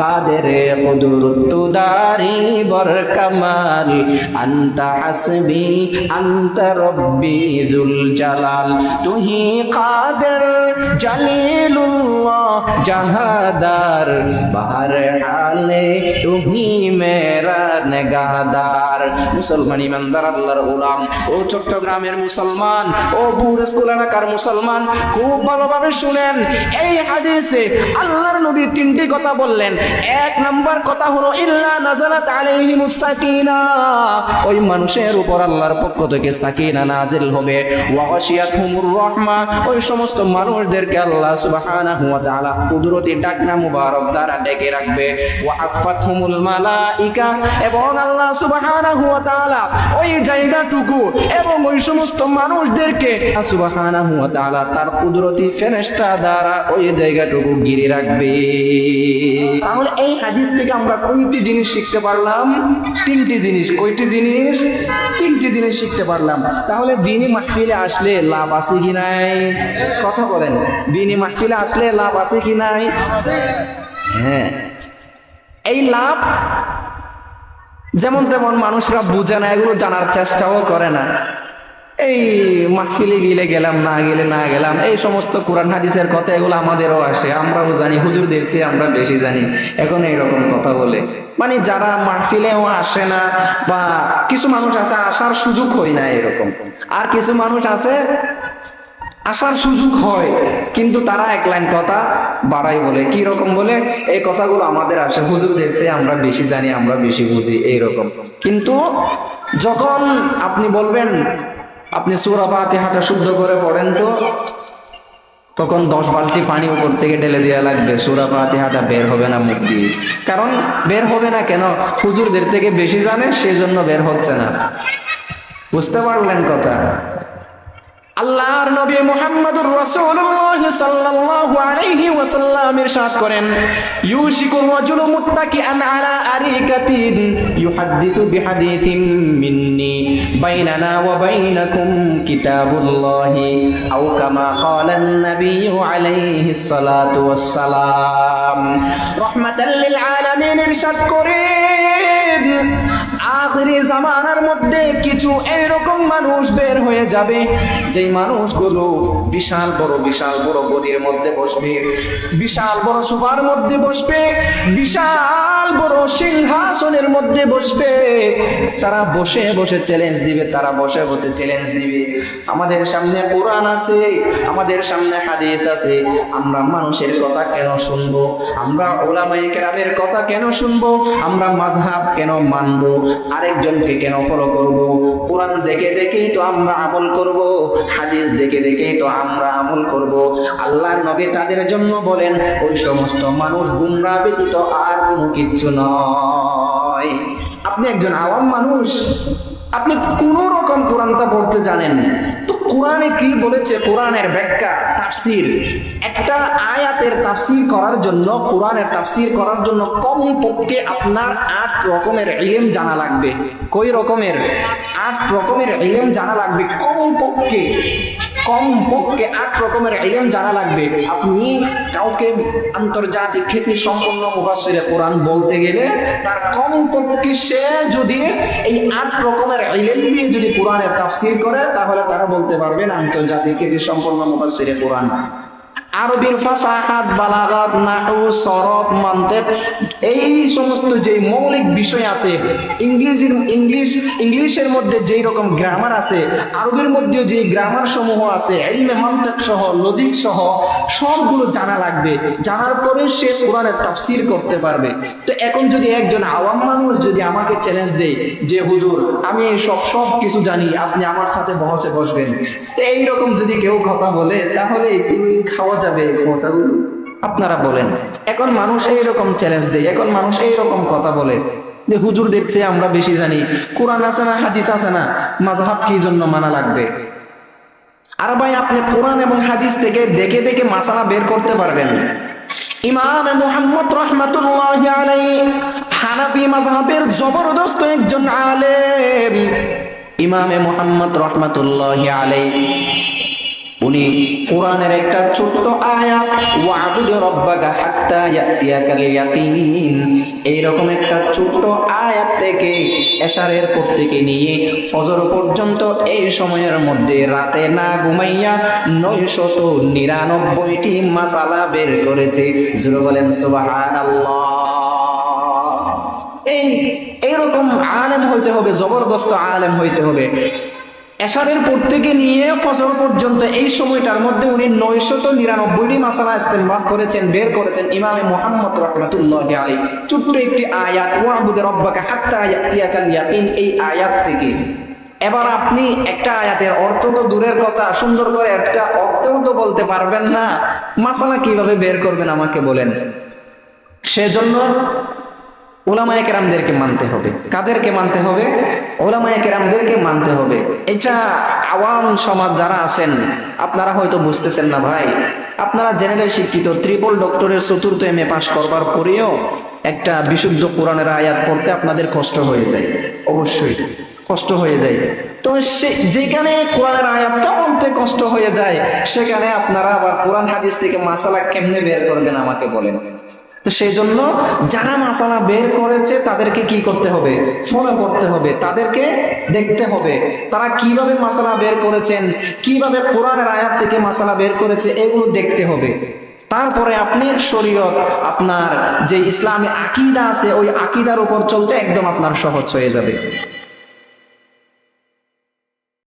কাদের কুদরত দারি বর কামাল আন্তা হাসবি আন্তা রব্বি দুল জালাল। তুহি কাদের জালিলুল্লাহ? জাহাদার বাহার হালে তুমি মেরা নেগাদার। মুসলমান ইমানদার আল্লাহর গোলাম। ও চট্টগ্রামের মুসলমান, ও বুড় স্কুল এলাকার মুসলমান, খুব ভালোভাবে শুনেন। এই হাদিসে আল্লাহর নবী তিনটি কথা বললেন। এক নাম্বার কথা হলো, ইল্লা নাজালাত আলাইহিমুস সাকিনা। ওই মানুষের উপর আল্লাহর পক্ষ থেকে সাকিনা নাজিল হবে। ওয়া গাশিয়াতহুমুর রাহমা। ওই সমস্ত মানুষদেরকে আল্লাহ সুবহানাহু ওয়া তাআলা কুদরতি ডাকনা মুবারক দ্বারা ডেকে রাখবে। ওয়া মালাইকা, এবং আল্লাহ সুবহানাহু ওয়া তাআলা ওই জায়গাটুকু এবং ওই সমস্ত মানুষদেরকে সুবহানাহু ওয়া তাআলা তার কুদরতি ফেরেশতা দ্বারা ওই জায়গাটুকু ঘিরে রাখবে। তাহলে এই হাদিস থেকে আমরা কয়টি জিনিস শিখতে পারলাম? তিনটি জিনিস। কয়টি জিনিস? তিনটি জিনিস শিখতে পারলাম। তাহলে দিনই মাহফিলে আসলে লাভ আছে কি নাই? কথা বলেন। দিনই মাহফিলে আসলে লাভ আছে কি নাই। হ্যাঁ। এই লাভ যেমন তেমন মানুষরা বুঝে না, এগুলো জানার চেষ্টাও করে না। এই মাহফিলে গেলে গেলাম, না গেলে না গেলাম, এই সমস্ত কোরআন হাদিসের কথা এগুলো আমাদেরও আসে, আমরাও জানি, হুজুরদের চেয়ে আমরা বেশি জানি। এখন এইরকম কথা বলে। মানে যারা মাহফিলেও আসে না বা কিছু মানুষ আছে, আসার সুযোগ হয় না এরকম। আর কিছু মানুষ আছে আসার সুযোগ হয়, কিন্তু তারা এক লাইন কথা বাড়াই বলে, কি রকম বলে? এই কথাগুলো আমাদের আসে, হুজুরদের চেয়ে আমরা বেশি জানি, আমরা বেশি বুঝি এইরকম কিন্তু যখন আপনি বলবেন, আপনি সুরা ফাতিহাটা শুদ্ধ করে পড়েন তো, তখন দশ বালতি পানি উপর থেকে ঢেলে দেওয়া লাগবে, সুরা ফাতিহাটা বের হবে না মুখ দিয়ে কারণ বের হবে না কেন? হুজুরদের থেকে বেশি জানে সেই জন্য বের হচ্ছে না। বুঝতে পারলেন কথা? আল্লাহর নবী মুহাম্মদুর রাসূলুল্লাহ সাল্লাল্লাহু আলাইহি ওয়াসাল্লাম ইরশাদ করেন, ইউশিকুর রাজুলু মুত্তাকিআন আলা আরিকাতিন ইউহাদ্দিসু বিহাদিসিন মিন্নি বাইনানা ওয়া বাইনাকুম কিতাবুল্লাহি আও কামা ক্বালা আন-নাবিয়্যু আলাইহি সালাতু ওয়াসসালাম। রাহমাতাল লিল আলামিন ইরশাদ করেন, আখিরি জামানার মধ্যে কিছু এইরকম মানুষ বের হয়ে যাবে, যেই মানুষগুলো বিশাল বড় বিশাল বড় গদির মধ্যে বসবে, বিশাল বড় সোফার মধ্যে বসবে, বিশাল বড় সিংহাসনের মধ্যে বসবে। তারা বসে বসে চ্যালেঞ্জ দিবে, তারা বসে বসে চ্যালেঞ্জ দিবে আমাদের সামনে কোরআন আছে, আমাদের সামনে হাদিস আছে, আমরা মানুষের কথা কেন শুনব? আমরা ওলামায়ে কেরামের কথা কেন শুনব? আমরা মাযহাব কেন মানবো? আরেকজনকে কেন ফলো করব? কোরআন দেখে দেখেই তো আমরা আমল করব, হাদিস দেখে দেখেই তো আমরা আমল করব। আল্লাহ নবী তাদের জন্য বলেন, ওই সমস্ত মানুষ গুমরা ব্যতীত আর কোনো কিচ্ছু নয়। আপনি একজন আওয়াম মানুষ, আপনি কোন রকম কোরআনটা পড়তে জানেন। তো কোরআনে কি বলেছে? কোরআনের ব্যাখ্যা, তাফসির। একটা আয়াতের তাফসির করার জন্য, কোরআনের তাফসির করার জন্য কম পক্ষে আপনার আট রকমের ইলম জানা লাগবে। কই রকমের? আট রকমের ইলম জানা লাগবে। কম পক্ষে কম পক্ষে আট রকমের ইলম জানা লাগবে। আপনি কাউকে আন্তর্জাতিক খ্যাতি সম্পন্ন মুফাসসিরে কোরআন বলতে গেলে, তার কম পক্ষে সে যদি এই আট রকমের ইলম দিয়ে যদি কোরআনের তাফসীর করে, তাহলে তারা বলতে পারবেন আন্তর্জাতিক এটি সম্পন্ন মুফাসিরে কোরআন। আরবির ফাসাহাত, বালাগাত নাহু সরফ মান্তেক এই সমস্ত যে মৌলিক বিষয় আছে ইংলিশের ইংলিশ, ইংলিশের মধ্যে যেই রকম গ্রামার আছে, আরবির মধ্যেও যে গ্রামার সমূহ আছে ইলমে মান্তেক সহ লজিক সহ, সবগুলো জানা লাগবে। জানার পরে সে কোরআনের তাফসির করতে পারবে। তো এখন যদি একজন আওয়াম মানুষ যদি আমাকে চ্যালেঞ্জ দেয় যে, হুজুর, আমি এই সব সব কিছু জানি, আপনি আমার সাথে বসে বসবেন। তো এইরকম যদি কেউ কথা বলে, তাহলে খাওয়া যাবে। এই কথাগুলো আপনারা বলেন, এখন মানুষ এইরকম চ্যালেঞ্জ দেয়, এখন মানুষ এইরকম কথা বলে। যে হুজুর দেখছে, আমরা বেশি জানি। কোরআন আছে না, হাদিস আছে না, মাযহাব কি জন্য মানা লাগবে? আর ভাই, আপনি কোরআন এবং হাদিস থেকে দেখে দেখে মাসালা বের করতে পারবেন। ইমাম মুহাম্মদ রহমাতুল্লাহ আলাইহি, হানাফি মাযহাবের জবরদস্ত একজন আলেম। ইমামে মোহাম্মদ রহমাতুল্লাহ আলাইহি। উনি কোরআনের একটা ছোট্ট আয়াত, ওয়াবুদ রব্বাকা হাত্তা ইয়াতিয়াকাল ইয়াকিন এইরকম একটা ছোট্ট আয়াত থেকে এশারের পর থেকে নিয়ে ফজর পর্যন্ত এই সময়ের মধ্যে রাতে না ঘুমাইয়া নয়শত নিরানব্বইটি মাসালা বের করেছে। জুরু বলেন, সুবহানাল্লাহ। এই, এইরকম আলেম হইতে হবে, জবরদস্ত আলেম হইতে হবে। এশারের পর থেকে নিয়ে ফজর পর্যন্ত এই সময়টার মধ্যে উনি নয়শত নিরানব্বইটি মাসালা ইস্তেমাল করেছেন, বের করেছেন ইমামে মোহাম্মদ রহমতুল্লাহ আলী ছোট্ট একটি আয়াত ওয়াবুদের রব্বাকে হাত্তা ইয়াতিয়াকাল ইয়াকিন এই আয়াত থেকে। এবার আপনি একটা আয়াতের অর্থ তো দূরের কথা, সুন্দর করে একটা অর্থও তো বলতে পারবেন না। মাসালা কীভাবে বের করবেন আমাকে বলেন। সেজন্য ওলামায় কেরামদেরকে মানতে হবে। কাদেরকে মানতে হবে? ওলামায় কেরামদেরকে মানতে হবে। এটা আওয়াম সমাজ যারা আছেন, আপনারা হয়তো বুঝতেছেন না ভাই। আপনারা জেনারেল শিক্ষিত ত্রিপল ডক্টরের চতুর্থ এম এ পাশ করবার পরেও একটা বিশুদ্ধ কোরআনের আয়াত পড়তে আপনাদের কষ্ট হয়ে যায়। অবশ্যই কষ্ট হয়ে যায়। তো সে যেখানে কোরআনের আয়াতটা বলতে কষ্ট হয়ে যায়, সেখানে আপনারা আবার কোরআন হাদিস থেকে মাসালা কেমনে বের করবেন আমাকে বলেন। তো সেই জন্য যারা মাসালা বের করেছে তাদেরকে কি করতে হবে? ফলো করতে হবে। তাদেরকে দেখতে হবে। তারা কীভাবে মাসালা বের করেছেন? কীভাবে কোরআনের আয়াত থেকে মাসালা বের করেছে? এগুলো দেখতে হবে। তারপরে আপনি শরীয়ত, আপনার যে ইসলামী আকিদা আছে, ওই আকিদার উপর চলতে একদম আপনার সহজ হয়ে যাবে।